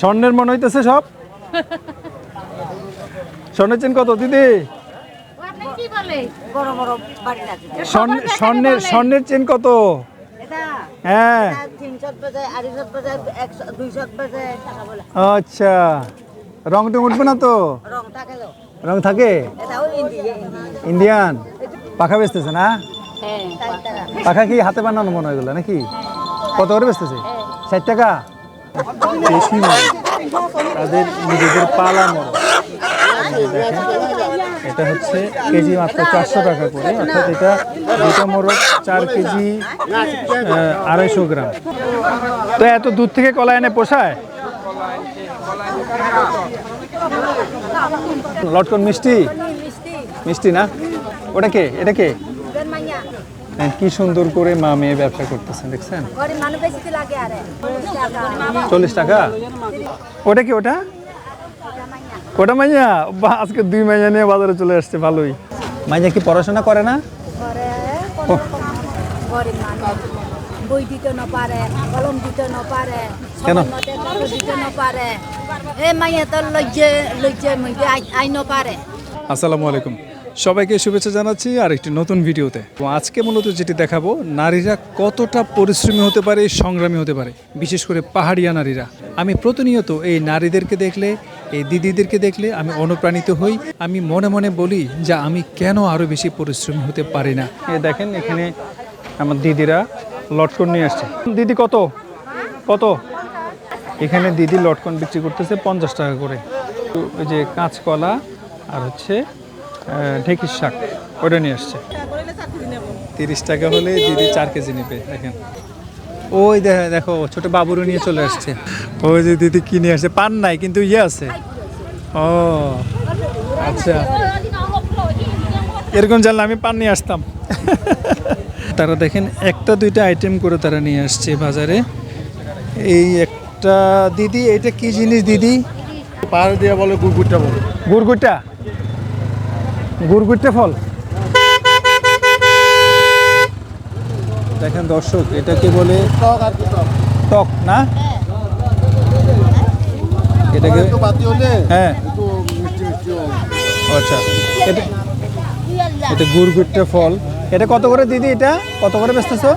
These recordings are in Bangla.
স্বর্ণের মনে হইতেছে সব? স্বর্ণের চেন কত দিদি? স্বর্ণের স্বর্ণের চেন কত? হ্যাঁ। আচ্ছা। রং টং উঠবে না তো? রং থাকে? ইন্ডিয়ান? পাখা বেচতেছে না? হ্যাঁ পাখা। কি হাতে বানানো মনে হয় নাকি? কত করে বেচতেছে? ষাট টাকা? বেশি নয় তাদের নিজেদের পালা এটা হচ্ছে কেজি মাত্র চারশো টাকা করে অর্থাৎ এটা দুটো মোরগ চার কেজি আড়াইশো গ্রাম। তো এত দূর থেকে কলা এনে পোষায়? লটকন মিষ্টি। মিষ্টি না? ওটা কে? এটা কে? কি সুন্দর করে মা মেয়ে ব্যবসা করতেছেন দেখছেন? চল্লিশ টাকা? ওটা কি ওটা? ওটা মাইয়া? বা আজকে দুই মাইয়া নিয়ে বাজারে চলে আসছে ভালোই। মাইয়া কি পড়াশোনা করে না? করে ও, গরিব মানুষ। বই দিতে না পারে কলম দিতে না পারে কেন? সময় মতে টাকা দিতে না পারে। এ মাইয়া তো লজ্জে লজ্জে আই ন পারে। আসসালামু আলাইকুম। সবাইকে শুভেচ্ছা জানাচ্ছি আর একটি নতুন ভিডিওতে। আজকে মূলত যেটি দেখাবো, নারীরা কতটা পরিশ্রমী হতে পারে, সংগ্রামী হতে পারে, বিশেষ করে পাহাড়িয়া নারীরা। আমি প্রতিনিয়ত এই নারীদেরকে দেখলে, এই দিদিদেরকে দেখলে আমি অনুপ্রাণিত হই। আমি মনে মনে বলি যে আমি কেন আরও বেশি পরিশ্রমী হতে পারি না। এ দেখেন এখানে আমার দিদিরা লটকন নিয়ে আসছে। দিদি কত? কত? এখানে দিদি লটকন বিক্রি করতেছে পঞ্চাশ টাকা করে। ওই যে কাঁচকলা আর হচ্ছে ঢেঁকির শাক। ওটা নিয়ে আসছে। তিরিশ টাকা হলে দিদি চার কেজি নেবে দেখেন। ওই দেখো দেখো ছোট বাবুরও নিয়ে চলে আসছে। ওই যে দিদি কি নিয়ে আসছে? পান নাই কিন্তু ইয়ে আছে। ও আচ্ছা। এরকম জানলে আমি পান নিয়ে আসতাম। তারা দেখেন একটা দুইটা আইটেম করে তারা নিয়ে আসছে বাজারে। এই একটা দিদি এটা কি জিনিস দিদি? পাহাড় দিয়ে বলে কুকুরটা বলে। গুড়গুড়টা? গুড়গুড়টা ফল। দেখেন দর্শক এটাকে বলে? টক আর কি টক? টক না? এটাকে হ্যাঁ। আচ্ছা। এটা এটা গুড়গুড়টা ফল। এটা কত করে দিদি এটা? কত করে বেচতেছো?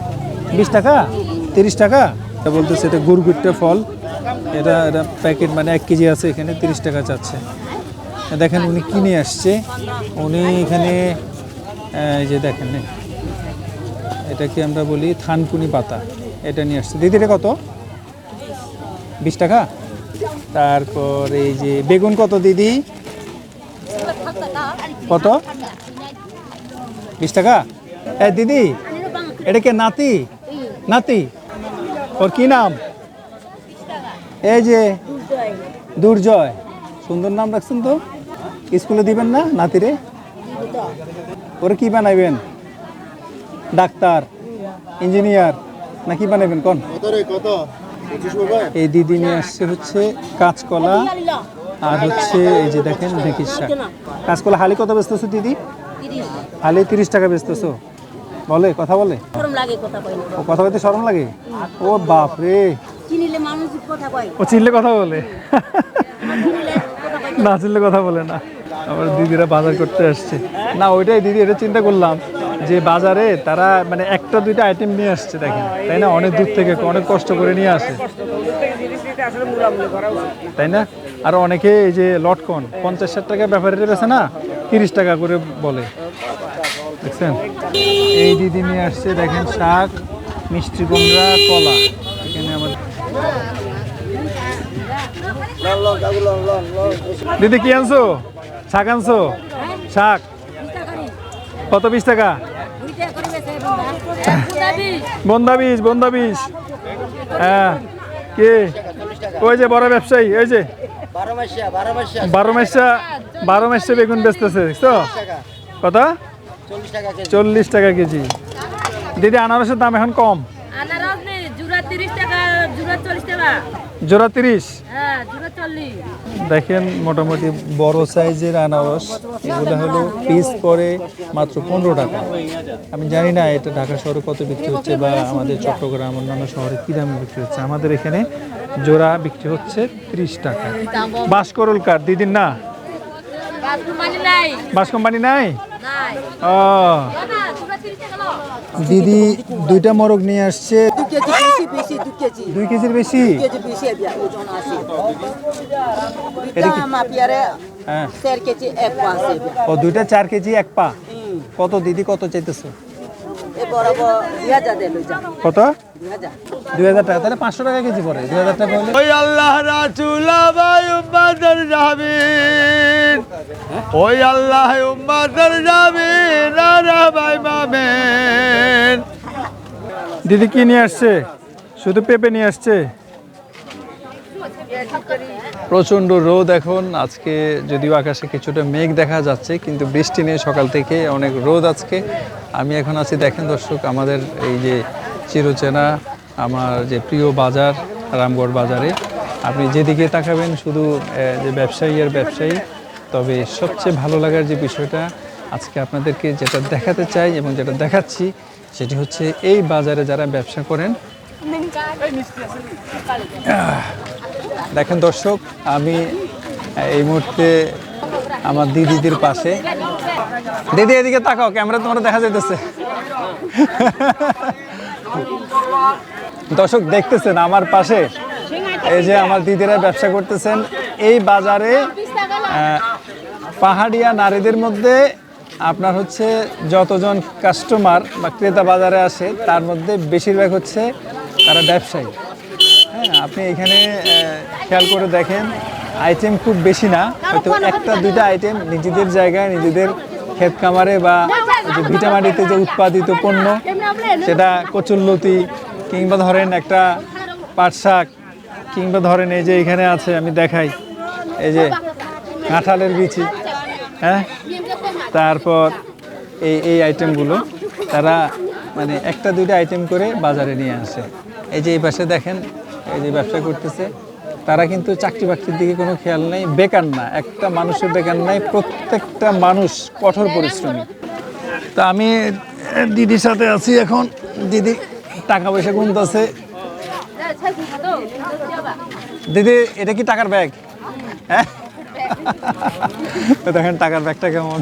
বিশ টাকা? তিরিশ টাকা? এটা বলতেছে এটা গুড়গুড়টা ফল। এটা এটা প্যাকেট মানে এক কেজি আছে এখানে তিরিশ টাকা চাচ্ছে। দেখেন উনি কিনে আসছে। উনি এখানে এই যে দেখেন এই, এটাকে আমরা বলি থানকুনি পাতা। এটা নিয়ে আসছে। দিদি এটা কত? বিশ টাকা? তারপর এই যে বেগুন কত দিদি? কত? বিশ টাকা? হ্যাঁ দিদি এটা কে নাতি? নাতি? ওর কি নাম? এই যে দুর্জয়। সুন্দর নাম রাখছেন তো? স্কুলে দিবেন না নাতিরে? ওরে কি বানাইবেন? ডাক্তার ইঞ্জিনিয়ার না কি বানাইবেন কোন? এই দিদি নিয়ে আসছে হচ্ছে কাঁচকলা আর হচ্ছে এই যে দেখেন ঢেঁকির শাক। কাঁচকলা হালি কত বেচতেছো দিদি? হালি তিরিশ টাকা বেচতেছো। বলে কথা বলে? ও কথা বলতে শরম লাগে? ও বাপ রে ও চিনলে কথা বলে। না চিনলে কথা বলে না। আবার দিদিরা বাজার করতে আসছে। না, ওইটাই দিদি, এটা চিন্তা করলাম যে বাজারে তারা মানে একটা, দুইটা আইটেম নিয়ে আসছে, দেখেন। তাই না? অনেক দূর থেকে, অনেক কষ্ট করে নিয়ে আসে। তাই না? আর অনেকে এই যে লটকন, পঞ্চাশ ষাট টাকা ব্যাপারে বেছে না, তিরিশ টাকা করে বলে। দেখছেন? এই দিদি নিয়ে আসছে, দেখেন, শাক, মিষ্টি কুমড়া, কলা। এখানে আমার দিদি, কি আনছো? শাক আনছো? শাক? কত বিশ টাকা? বন্দা বীজ বন্দা বীজ। হ্যাঁ। কে? ওই যে বড় ব্যবসায়ী, ওই যে। বারো মাসিয়া, বারো মাসে বেগুন বেচতেছে তো কত? চল্লিশ টাকা কেজি। দিদি, আনারসের দাম এখন কম? আনারস জুড়া তিরিশ টাকা, জুড়া চল্লিশ টাকা। জোড়া তিরিশ? হ্যাঁ দেখেন মোটামুটি বড় সাইজের আনারস। এগুলো হলো পিস পরে মাত্র পনেরো টাকা। আমি জানি না এটা ঢাকা শহরে কত বিক্রি হচ্ছে বা আমাদের চট্টগ্রাম অন্যান্য শহরে কী দামে বিক্রি হচ্ছে। আমাদের এখানে জোড়া বিক্রি হচ্ছে ত্রিশ টাকা। বাসকরল কাঠ দিদির না? বাস কোম্পানি নাই? ও দিদি দুইটা মরগ নিয়ে আসছে। দুই কেজির বেশি? হ্যাঁ। ও দুইটা চার কেজি এক পা? কত দিদি কত চাইতেছো? কত? দুই হাজার টাকা তাহলে পাঁচশো টাকা কেজি পড়ে। দুই হাজার টাকা হলে ওই আল্লাহ রাসূল ভাই উম্মাদের যাবিন ওই আল্লাহ উম্মাদের যাবিন আর ভাই মামেন দিদি কি নিয়ে আসছে? শুধু পেঁপে নিয়ে আসছে? প্রচণ্ড রোদ এখন। আজকে যদিও আকাশে কিছুটা মেঘ দেখা যাচ্ছে কিন্তু বৃষ্টি নেই সকাল থেকে অনেক রোদ আজকে। আমি এখন আছি দেখেন দর্শক আমাদের এই যে চিরচেনা আমার যে প্রিয় বাজার, রামগড় বাজারে। আপনি যেদিকে তাকাবেন শুধু যে ব্যবসায়ী আর ব্যবসায়ী, তবে সবচেয়ে ভালো লাগার যে বিষয়টা আজকে আপনাদেরকে যেটা দেখাতে চাই এবং যেটা দেখাচ্ছি, সেটি হচ্ছে এই বাজারে যারা ব্যবসা করেন দেখেন দর্শক, আমি এই মুহূর্তে আমার দিদিদের পাশে। দিদি, এদিকে তাকাও, ক্যামেরা তোমার দেখা যাইতেছে। দর্শক দেখতেছেন আমার পাশে। এই যে আমার দিদিরা ব্যবসা করতেছেন, এই বাজারে পাহাড়িয়া নারীদের মধ্যে আপনার হচ্ছে যতজন কাস্টমার বা ক্রেতা বাজারে আসে, তার মধ্যে বেশিরভাগ হচ্ছে তারা ব্যবসায়ী। হ্যাঁ আপনি এখানে খেয়াল করে দেখেন আইটেম খুব বেশি না। হয়তো একটা, দুইটা আইটেম নিজেদের জায়গায়, নিজেদের ক্ষেত খামারে বা ভিটামাটিতে যে উৎপাদিত পণ্য সেটা কচুল্লতি কিংবা ধরেন একটা পাট শাক কিংবা ধরেন এই যে এখানে আছে, আমি দেখাই। এই যে কাঁঠালের বিচি হ্যাঁ? তারপর এই এই আইটেমগুলো তারা মানে একটা, দুইটা আইটেম করে বাজারে নিয়ে আসে। এই যে এই পাশে দেখেন, এই যে ব্যবসা করতেছে। তারা কিন্তু চাকরি বাকরির দিকে কোনো খেয়াল নেই, বেকার না। একটা মানুষের বেকার নাই, প্রত্যেকটা মানুষ কঠোর পরিশ্রমী। তা আমি দিদির সাথে আছি এখন। দিদি, টাকা পয়সা গুনতেছে। দিদি, এটা কি টাকার ব্যাগ? হ্যাঁ? দেখেন টাকার ব্যাগটা কেমন।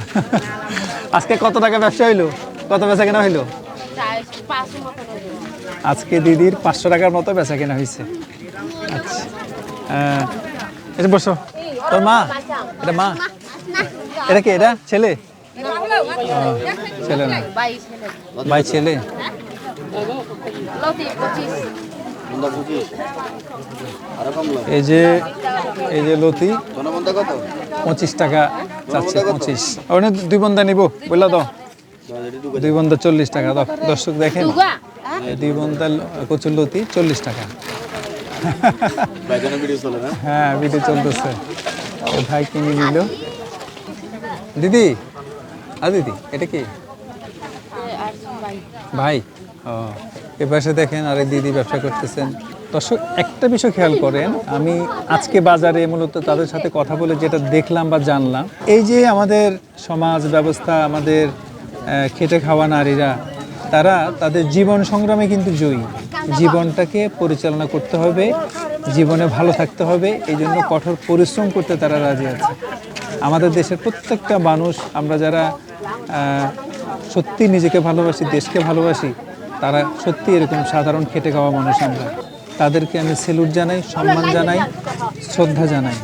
আজকে কত টাকা ব্যবসা হইল? কত বেচা কেনা হইল? আজকে দিদির পাঁচশো টাকার মতো বেচা কেনা হয়েছে আচ্ছা। হ্যাঁ। এটা বসো। তোর মা? এটা মা? এটা কি, এটা ছেলে? ছেলে না? ভাই ছেলে। এই যে এই যে লতি পঁচিশ টাকা চাচ্ছে পঁচিশ। ওখানে দুই বন্ধা নিব বললা তো দুই বন্ধা চল্লিশ টাকা দাও। দর্শক দেখেন এই দুই বন্ধা কচুর লতি চল্লিশ টাকা। বাইকানের ভিডিও চলে না? হ্যাঁ ভিডিও চলতেছে। ভাই কিনে দিল দিদি আ দিদি এটা কি? ভাই, ও পাশে দেখেন আরে দিদি ব্যবসা করতেছেন। দর্শক, একটা বিষয় খেয়াল করেন, আমি আজকে বাজারে মূলত তাদের সাথে কথা বলে যেটা দেখলাম বা জানলাম, এই যে আমাদের সমাজ ব্যবস্থা, আমাদের খেটে খাওয়া নারীরা, তারা তাদের জীবন সংগ্রামে কিন্তু জয়ী। জীবনটাকে পরিচালনা করতে হবে, জীবনে ভালো থাকতে হবে, এই জন্য কঠোর পরিশ্রম করতে তারা রাজি আছে। আমাদের দেশের প্রত্যেকটা মানুষ, আমরা যারা সত্যি নিজেকে ভালোবাসি, দেশকে ভালোবাসি, তারা সত্যি এরকম সাধারণ খেটে খাওয়া মানুষ আমরা। তাদেরকে আমি সেলুট জানাই, সম্মান জানাই, শ্রদ্ধা জানাই।